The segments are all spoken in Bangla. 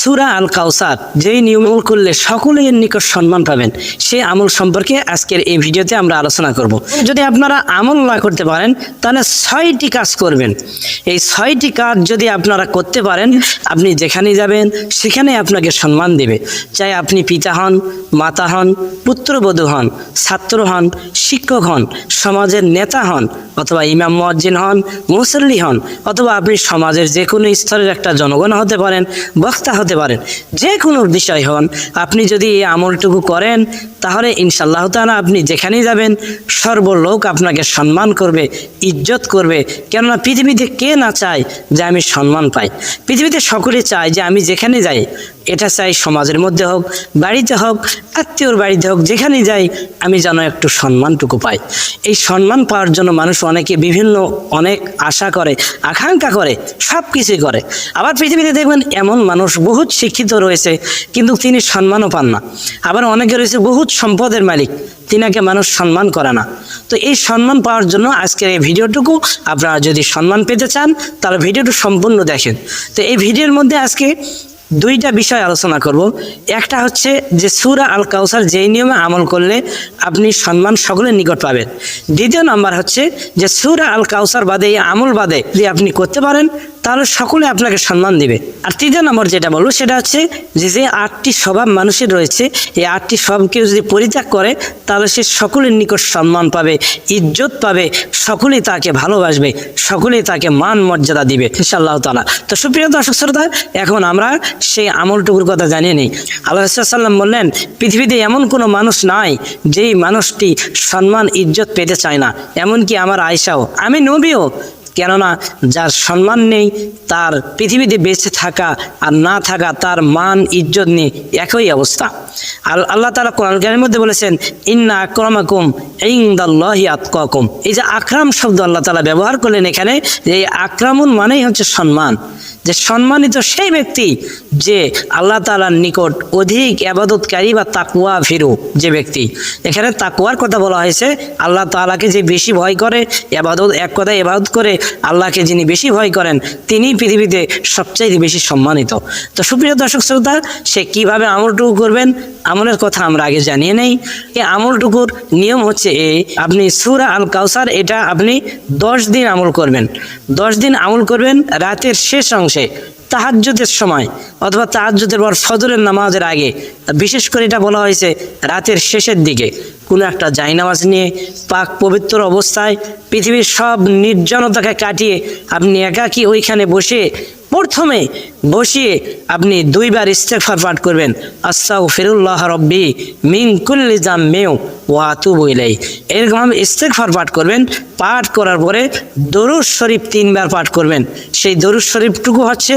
সুরা আল কাউসার যেই নিয়ম করলে সকলের নিকট সম্মান পাবেন, সেই আমল সম্পর্কে আজকের এই ভিডিওতে আমরা আলোচনা করব। যদি আপনারা আমল না করতে পারেন, তাহলে ছয়টি কাজ করবেন। এই ছয়টি কাজ যদি আপনারা করতে পারেন, আপনি যেখানে যাবেন সেখানে আপনাকে সম্মান দেবে। চাই আপনি পিতা হন, মাতা হন, পুত্রবধূ হন, ছাত্র হন, শিক্ষক হন, সমাজের নেতা হন, অথবা ইমাম মুয়াজ্জিন হন, মুসল্লি হন, অথবা আপনি সমাজের যে কোনো স্তরের একটা জনগণ হতে পারেন, বক্তা হতে পারেন। যে কোনো বিষয় হন। আপনি যদি এই আমলটুকু করেন, তাহলে ইনশাল্লাহ তাআলা আপনি যেখানেই যাবেন, সর্বলোক আপনাকে সম্মান করবে, ইজ্জত করবে। কেননা পৃথিবীতে কে না চায় যে আমি সম্মান পাই? পৃথিবীতে সকলে চায় যে আমি যেখানে যাই, এটা চাই সমাজের মধ্যে হোক, বাড়িতে হোক, আত্মীয়র বাড়িতে হোক যেখানে যাই, আমি যেন একটু সম্মানটুকু পাই। এই সম্মান পাওয়ার জন্য মানুষ অনেকে বিভিন্ন অনেক আশা করে, আকাঙ্ক্ষা করে সব কিছুই করে। আবার পৃথিবীতে দেখবেন এমন মানুষ বহুত শিক্ষিত রয়েছে, কিন্তু তিনি সম্মানও পান না। আবার অনেকে রয়েছে বহুত সম্পদের মালিক, তিনাকে মানুষ সম্মান করে না। তো এই সম্মান পাওয়ার জন্য আজকের এই ভিডিওটুকু আপনারা যদি সম্মান পেতে চান, তাহলে ভিডিওটু সম্পূর্ণ দেখেন। তো এই ভিডিওর মধ্যে আজকে দুইটা বিষয় আলোচনা করব। একটা হচ্ছে যে সুরা আল কাউসার যেই নিয়মে আমল করলে আপনি সম্মান সকলের নিকট পাবেন। দ্বিতীয় নাম্বার হচ্ছে যে সুরা আল কাউসার বাদে, এই আমল বাদে যদি আপনি করতে পারেন তাহলে সকলে আপনাকে সম্মান দিবে। আর তৃতীয় নম্বর যেটা বলব, সেটা হচ্ছে যে যে আটটি স্বভাব মানুষের রয়েছে, এই আটটি স্বভাবকে যদি পরিত্যাগ করে, তাহলে সে সকলের নিকট সম্মান পাবে, ইজ্জত পাবে, সকলেই তাকে ভালোবাসবে, সকলেই তাকে মান মর্যাদা দিবে, ইনশাআল্লাহ তালা তো সুপ্রিয় দর্শক শ্রোতা, এখন আমরা সেই আমলটুকুর কথা জানিয়ে নিই। আল্লাহ সাল্লাম বললেন, পৃথিবীতে এমন কোনো মানুষ নাই, যেই মানুষটি সম্মান, ইজ্জত পেতে চায় না। এমনকি আমার আয়সাও আমি নবীও কেননা যার সম্মান নেই, তার পৃথিবীতে বেঁচে থাকা আর না থাকা তার মান, ইজ্জত নেই একই অবস্থা। আর আল্লাহ তালা কোরআন জ্ঞানের মধ্যে বলেছেন, ইন্না আক্রমাকুম ইংদাল্লাহি আতকাকুম। এই যে আকরাম শব্দ আল্লাহ তালা ব্যবহার করলেন এখানে এই আক্রামুন মানেই হচ্ছে সম্মান। যে সম্মানিত সেই ব্যক্তি যে আল্লাহ তালার নিকট অধিক আবাদতকারী বা তাকুয়া ফিরু যে ব্যক্তি। এখানে তাকুয়ার কথা বলা হয়েছে, আল্লাহ তালাকে যে বেশি ভয় করে এবাদত এক কথায় এবাদত করে আল্লাহকে যিনি বেশি ভয় করেন, তিনি পৃথিবীতে সবচাইতে বেশি সম্মানিত। তো সুপ্রিয় দর্শক শ্রোতা, সে কীভাবে আমলটুকু করবেন? আমলের কথা আমরা আগে জানিয়ে নেই। এই আমলটুকুর নিয়ম হচ্ছে এই আপনি সুরা আল কাউসার এটা আপনি দশ দিন আমল করবেন। দশ দিন আমল করবেন রাতের শেষ অংশে, তাহাজ্জুদের সময়, অথবা তাহাজ্জুদের পর ফজরের নামাজের আগে। বিশেষ করে এটা বলা হয়েছে রাতের শেষের দিকে। কোনো একটা জায়নামাজ নিয়ে পাক পবিত্র অবস্থায় পৃথিবীর সব নির্জনতাকে কাটিয়ে আপনি একাকী ওইখানে বসে প্রথমে বসিয়ে আপনি দুইবার ইস্তেফার পাঠ করবেন। আস্তাউ ফিরুল্লাহ রব্বি মিং কুল্লি জাম মেউ ওয়াতু বইলাই এরকমভাবে ইস্তেকফার পাঠ করবেন। পাঠ করার পরে দরুদ শরীফ তিনবার পাঠ করবেন। সেই দরুদ শরীফটুকু হচ্ছে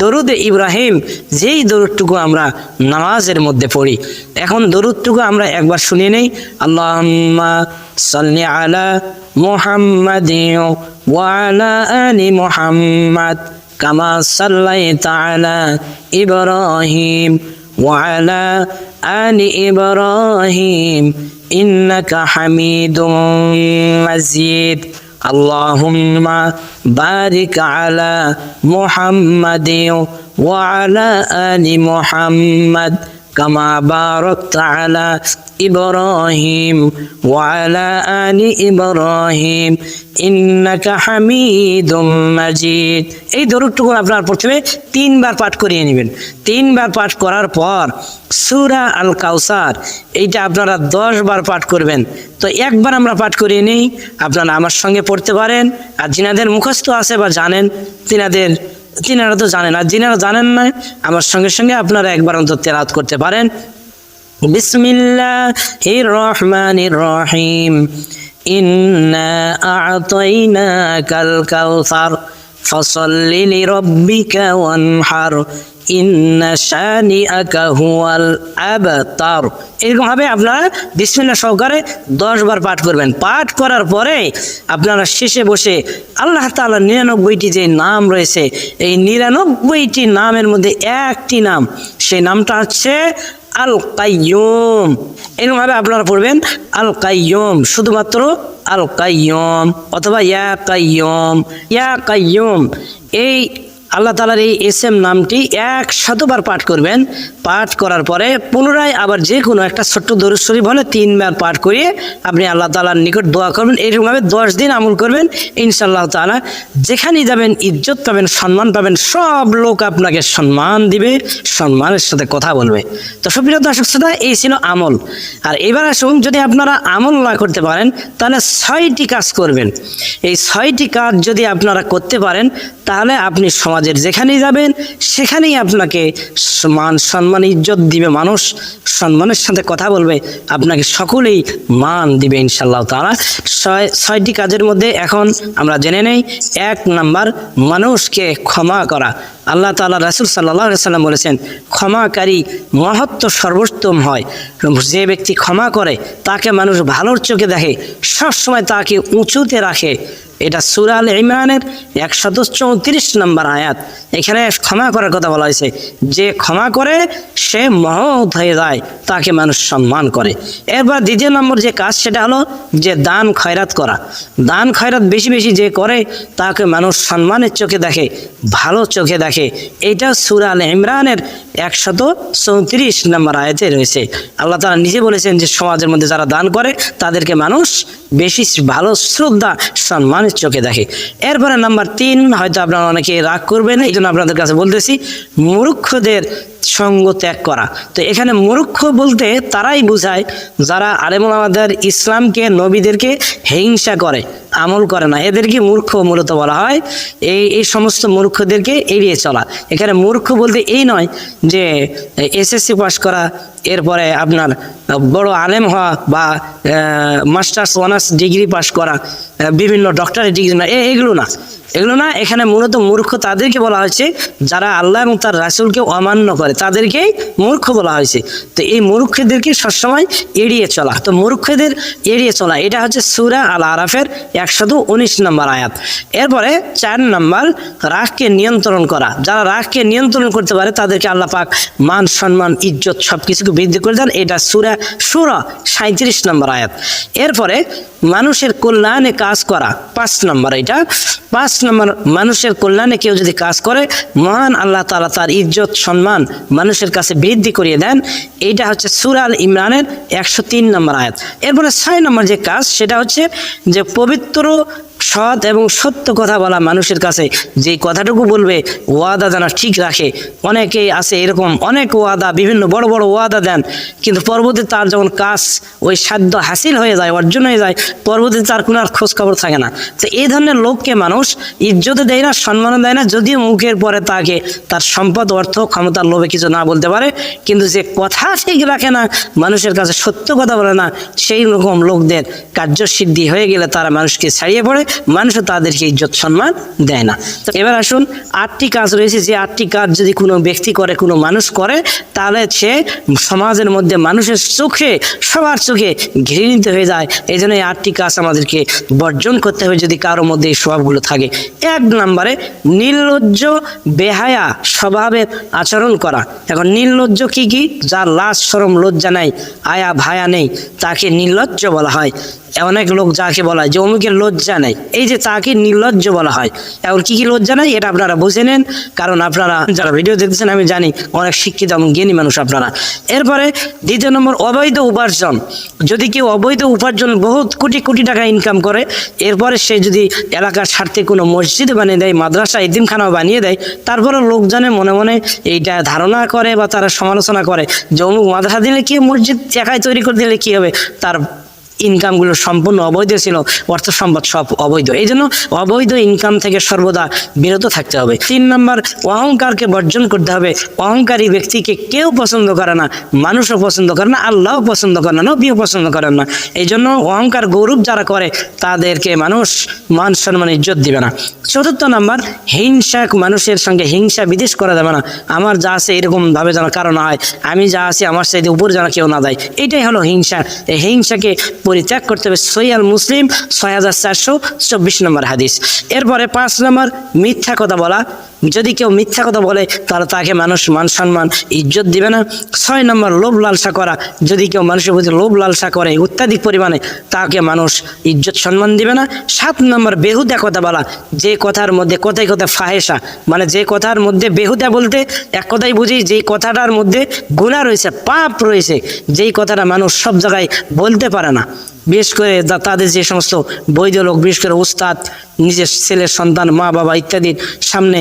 দরুদ ইব্রাহিম। যেই দরুদটুকু আমরা নামাজের মধ্যে পড়ি। এখন দরুদটুকু আমরা একবার শুনিয়ে নেই। আল্লাহ সাল্লি আলা মুহাম্মাদ ওয়ালা আলি মুহাম্মাদ। كما صليت على إبراهيم وعلى آل إبراهيم إنك حميد مزيد. اللهم بارك على محمد وعلى آل محمد كما باركت على إبراهيم وعلى آل إبراهيم إنك حميد مجيد এই দরুদটুকু আপনার প্রথমে তিনবার পাঠ করিয়ে নেবেন তিনবার পাঠ করার পর সুরা আল কাউসার এইটা আপনারা দশ বার পাঠ করবেন তো একবার আমরা পাঠ করিয়ে নেই আপনারা আমার সঙ্গে পড়তে পারেন আর যিনাদের মুখস্থ আছে বা জানেন তিনাদের তিনারা তো জানেন আর যিনারা জানেন না, আমার সঙ্গে সঙ্গে আপনারা একবার অন্তত তেলাত করতে পারেন। বিসমিল্লাহির রহমান রহিম। ইন্না আ'তাইনাকাল কাউসার, ফসল্লি লিরাব্বিকা ওয়ানহার। ইন্না শানিআকা হুয়াল আবতার। এরকম ভাবে আপনারা বিসমিল্লাহ সহকারে দশ বার পাঠ করবেন। পাঠ করার পরে আপনারা শেষে বসে আল্লাহ তাআলার নিরানব্বইটি যে নাম রয়েছে, এই নিরানব্বইটি নামের মধ্যে একটি নাম, সেই নামটা হচ্ছে আল কাইয়ুম। এরকমভাবে আপনারা পড়বেন, আল কাইয়ুম, শুধুমাত্র আল কাইয়ুম অথবা ইয়া কাইয়ুম। ইয়া কাইয়ুম, এই আল্লাহ তালার এই এস এম নামটি এক শতবার পাঠ করবেন। পাঠ করার পরে পুনরায় আবার যে কোনো একটা ছোট্ট দরুদ শরীফ হলে তিনবার পাঠ করিয়ে আপনি আল্লাহ তালার নিকট দোয়া করবেন। এইরকমভাবে দশ দিন আমল করবেন। ইনশাল্লাহ তালা যেখানেই যাবেন, ইজ্জত পাবেন, সম্মান পাবেন, সব লোক আপনাকে সম্মান দিবে, সম্মানের সাথে কথা বলবে। তো সুপ্রিয় দর্শক শ্রোতা, এই ছিল আমল। আর এবার আসুন, যদি আপনারা আমল না করতে পারেন, তাহলে ছয়টি কাজ করবেন। এই ছয়টি কাজ যদি আপনারা করতে পারেন, তাহলে আপনি সমাজের যেখানেই যাবেন, সেখানেই আপনাকে মান সম্মান, ইজ্জত দিবে মানুষ। সম্মানের সাথে কথা বলবে। আপনাকে সকলেই মান দিবে ইনশাল্লাহ তারা ছয়, ছয়টি কাজের মধ্যে এখন আমরা জেনে নেই। এক নাম্বার, মানুষকে ক্ষমা করা। আল্লাহ তালা রাসূল আলাইহি সাল্লাম বলেছেন, ক্ষমাকারী মহত্ব সর্বোত্তম হয়। যে ব্যক্তি ক্ষমা করে, তাকে মানুষ ভালোর চোখে দেখে, সবসময় তাকে উঁচুতে রাখে। এটা সুরাল ইমরানের একশত চৌত্রিশ নম্বর আয়াত। এখানে ক্ষমা করার কথা বলা হয়েছে। যে ক্ষমা করে, সে মহৎ হয়ে যায়, তাকে মানুষ সম্মান করে। এরপর দ্বিতীয় নম্বর যে কাজ, সেটা হলো যে দান, খয়রাত করা। দান, খয়রাত বেশি বেশি যে করে, তাকে মানুষ সম্মানের চোখে দেখে, ভালো চোখে দেখে। এটা সুরাল ইমরানের একশত চৌত্রিশ নম্বর আয়তে রয়েছে। আল্লাহ তারা নিজে বলেছেন যে, সমাজের মধ্যে যারা দান করে, তাদেরকে মানুষ বেশি ভালো শ্রদ্ধা সম্মানের চোখে দেখে। এরপরে নাম্বার তিন, হয়তো আপনারা অনেকে রাগ করবেন এই জন্য আপনাদের কাছে বলতেছি, মূর্খদের সঙ্গ ত্যাগ করা। তো এখানে মূর্খ বলতে তারাই বোঝায় যারা আলেমুল আমাদের ইসলামকে, নবীদেরকে হিংসা করে, আমল করে না। এদেরকে মূর্খ মূলত বলা হয়। এই এই সমস্ত মূর্খদেরকে এড়িয়ে চলা। এখানে মূর্খ বলতে এই নয় যে এসএসসি পাস করা, এরপরে আপনার বড় আলেম হওয়া বা মাস্টার্স অনার্স ডিগ্রি পাস করা বিভিন্ন ডক্টরের ডিগ্রি না এগুলো না। এগুলো না এখানে মূলত মূর্খ তাদেরকে বলা হয়েছে, যারা আল্লাহ এবং তার রাসুলকে অমান্য করে। তাদেরকেই মূর্খ বলা হয়েছে। তো এই মূর্খদেরকে সবসময় এড়িয়ে চলা। তো মূর্খদের এড়িয়ে চলা, এটা হচ্ছে সুরা আল আরাফের একশত উনিশ নম্বর আয়াত। এরপরে চার নম্বর, রাগকে নিয়ন্ত্রণ করা। যারা রাগকে নিয়ন্ত্রণ করতে পারে, তাদেরকে আল্লাহ পাক মান, সম্মান, ইজ্জত সব কিছুকে বৃদ্ধি করে দেন। এটা সুরা সুরা সাঁত্রিশ নম্বর আয়াত। এরপরে মানুষের কল্যাণে কাজ করা। পাঁচ নম্বর এটা। পাঁচ নম্বর, মানুষের কল্যাণে কেউ যদি কাজ করে, মহান আল্লাহ তালা তার ইজ্জত, সম্মান মানুষের কাছে বৃদ্ধি করিয়ে দেন। এইটা হচ্ছে সুরাল ইমরানের একশো তিন নম্বর আয়াত। এরপরে ছয় নম্বর যে কাজ, সেটা হচ্ছে যে পবিত্র সৎ এবং সত্য কথা বলা মানুষের কাছে। যে কথাটুকু বলবে, ওয়াদা যেন ঠিক রাখে। অনেকেই আছে এরকম, অনেক ওয়াদা, বিভিন্ন বড় বড় ওয়াদা দেন। কিন্তু পরবর্তী তার যখন কাজ, ওই সাধ্য হাসিল হয়ে যায়, অর্জন হয়ে যায়, পরবর্তীতে তার কোনো আর খোঁজখবর থাকে না। তো এই ধরনের লোককে মানুষ ইজ্জতে দেয় না সম্মানও দেয় না, যদিও মুখের পরে তাকে তার সম্পদ, অর্থ, ক্ষমতার লোভে কিছু না বলতে পারে। কিন্তু যে কথা ঠিক রাখে না, মানুষের কাছে সত্য কথা বলে না, সেই রকম লোকদের কার্যসিদ্ধি হয়ে গেলে তারা মানুষকে ছাড়িয়ে পড়ে। মানুষও তাদেরকে ইজ্জত, সম্মান দেয় না। তো এবার আসুন, আটটি কাজ রয়েছে, যে আটটি কাজ যদি কোনো ব্যক্তি করে, কোনো মানুষ করে, তাহলে সে সমাজের মধ্যে মানুষের চোখে, সবার চোখে ঘৃণিত হয়ে যায়। এই জন্য এই আটটি কাজ আমাদেরকে বর্জন করতে হবে যদি কারোর মধ্যে এই স্বভাবগুলো থাকে। এক নম্বরে, নির্লজ্জ বেহায়া স্বভাবের আচরণ করা। এখন নির্লজ্জ কি কি? যার লাশ সরম লজ্জা নাই, আয়া ভায়া নেই, তাকে নির্লজ্জ বলা হয়। অনেক লোক যাকে বলা হয় যে, অমুকের লজ্জা নেই। এই যে তাকে নির্লজ্জ বলা হয়, এখন কি কি লজ্জা নাই এটা আপনারা বুঝে নেন, কারণ আপনারা যারা ভিডিও দেখতেছেন, আমি জানি অনেক শিক্ষিত এবং জ্ঞানী মানুষ আপনারা। এরপরে দ্বিতীয় নম্বর, অবৈধ উপার্জন। যদি কেউ অবৈধ উপার্জন বহুত কোটি কোটি টাকা ইনকাম করে, এরপরে সে যদি এলাকার স্বার্থে কোনো মসজিদ বানিয়ে দেয়, মাদ্রাসা ইদিমখানাও বানিয়ে দেয় তারপরে লোকজনে মনে মনে এইটা ধারণা করে বা তারা সমালোচনা করে যে অমুক মাদ্রাসা দিলে কি মসজিদ একাই তৈরি করে দিলে কি হবে? তার ইনকামগুলো সম্পূর্ণ অবৈধ ছিল অর্থ সম্পদ সব অবৈধ। এই জন্য অবৈধ ইনকাম থেকে সর্বদা বিরত থাকতে হবে। তিন নম্বর, অহংকারকে বর্জন করতে হবে। অহংকারী ব্যক্তিকে কেউ পছন্দ করে না, মানুষও পছন্দ করে না, আল্লাহও পছন্দ করে না, নবীও পছন্দ করেন না। এই জন্য অহংকার গৌরব যারা করে, তাদেরকে মানুষ মান সম্মান, ইজ্জত দিবে না। চতুর্থ নম্বর হিংসা মানুষের সঙ্গে হিংসা বিদেশ করা যাবে না। আমার যা আছে এরকম ভাবে যেন কারও না হয়, আমি যা আছি আমার সাথে উপর যেন কেউ না দেয় এটাই হলো হিংসা। এই হিংসাকে পরিত্যাগ করতে হবে। সৈয়াল মুসলিম ছয় হাজার চারশো চব্বিশ নম্বর হাদিস। এরপরে পাঁচ নম্বর মিথ্যা কথা বলা। যদি কেউ মিথ্যা কথা বলে, তাহলে তাকে মানুষ মান সম্মান, ইজ্জত দিবে না। ছয় নম্বর, লোভ লালসা করা। যদি কেউ মানুষের প্রতি লোভ লালসা করে, অত্যাধিক পরিমাণে, তাকে মানুষ ইজ্জত সম্মান দিবে না। সাত নম্বর, বেহুদা কথা বলা। যে কথার মধ্যে কথায় কথা ফাহেসা। মানে যে কথার মধ্যে বেহুদা বলতে, এক কথাই বুঝি যেই কথাটার মধ্যে গুণা রয়েছে, পাপ রয়েছে, যেই কথাটা মানুষ সব জায়গায় বলতে পারে না। বিশেষ করে তাদের যে সমস্ত বৈধ লোক, বিশেষ করে উস্তাদ, নিজের ছেলের সন্তান, মা, বাবা ইত্যাদির সামনে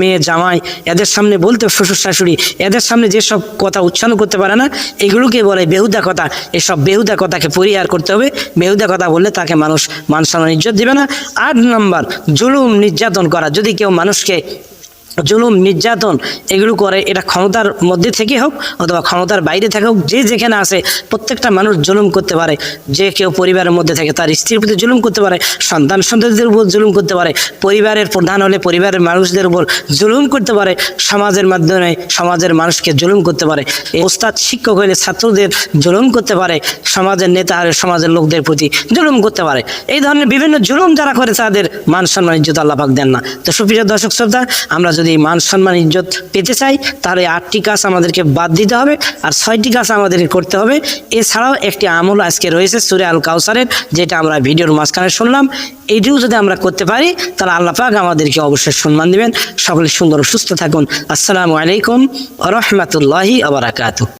মেয়ে, জামাই, এদের সামনে বলতে শ্বশুর, শাশুড়ি, এদের সামনে যেসব কথা উচ্চারণ করতে পারে না, এগুলোকে বলে বেহুদা কথা। এসব বেহুদা কথাকে পরিহার করতে হবে। বেহুদা কথা বললে তাকে মানুষ মান ইজ্জত দেবে না। আট নম্বর, জুলুম নির্যাতন করা। যদি কেউ মানুষকে জুলুম, নির্যাতন এগুলো করে, এটা ক্ষমতার মধ্যে থেকে হোক অথবা ক্ষমতার বাইরে থেকে হোক, যে যেখানে আসে প্রত্যেকটা মানুষ জুলুম করতে পারে। যে কেউ পরিবারের মধ্যে থাকে তার স্ত্রীর প্রতি জুলুম করতে পারে, সন্তান সন্ততিদের উপর জুলুম করতে পারে, পরিবারের প্রধান হলে পরিবারের মানুষদের উপর জুলুম করতে পারে, সমাজের মাধ্যমে সমাজের মানুষকে জুলুম করতে পারে। ওস্তাদ, শিক্ষক হলে ছাত্রদের জুলুম করতে পারে, সমাজের নেতা হলে সমাজের লোকদের প্রতি জুলুম করতে পারে। এই ধরনের বিভিন্ন জুলুম যারা করে তাদের মান সম্মান, ইজ্জত আল্লাহ পাক দেন না। তো সুপ্রিয় দর্শক শ্রদ্ধা আমরা যদি মান সম্মান, ইজ্জত পেতে চাই, তাহলে আটটি কাজ আমাদেরকে বাদ দিতে হবে আর ছয়টি কাজ আমাদেরকে করতে হবে। এছাড়াও একটি আমল আজকে রয়েছে সুরে আল কাউসারের যেটা আমরা ভিডিওর মাঝখানে শুনলাম। এইটিও যদি আমরা করতে পারি, তাহলে আল্লাহ পাক আমাদেরকে অবশ্যই সম্মান দেবেন। সকলে সুন্দর সুস্থ থাকুন। আসসালামু আলাইকুম রহমতুল্লাহি আবরাকাতু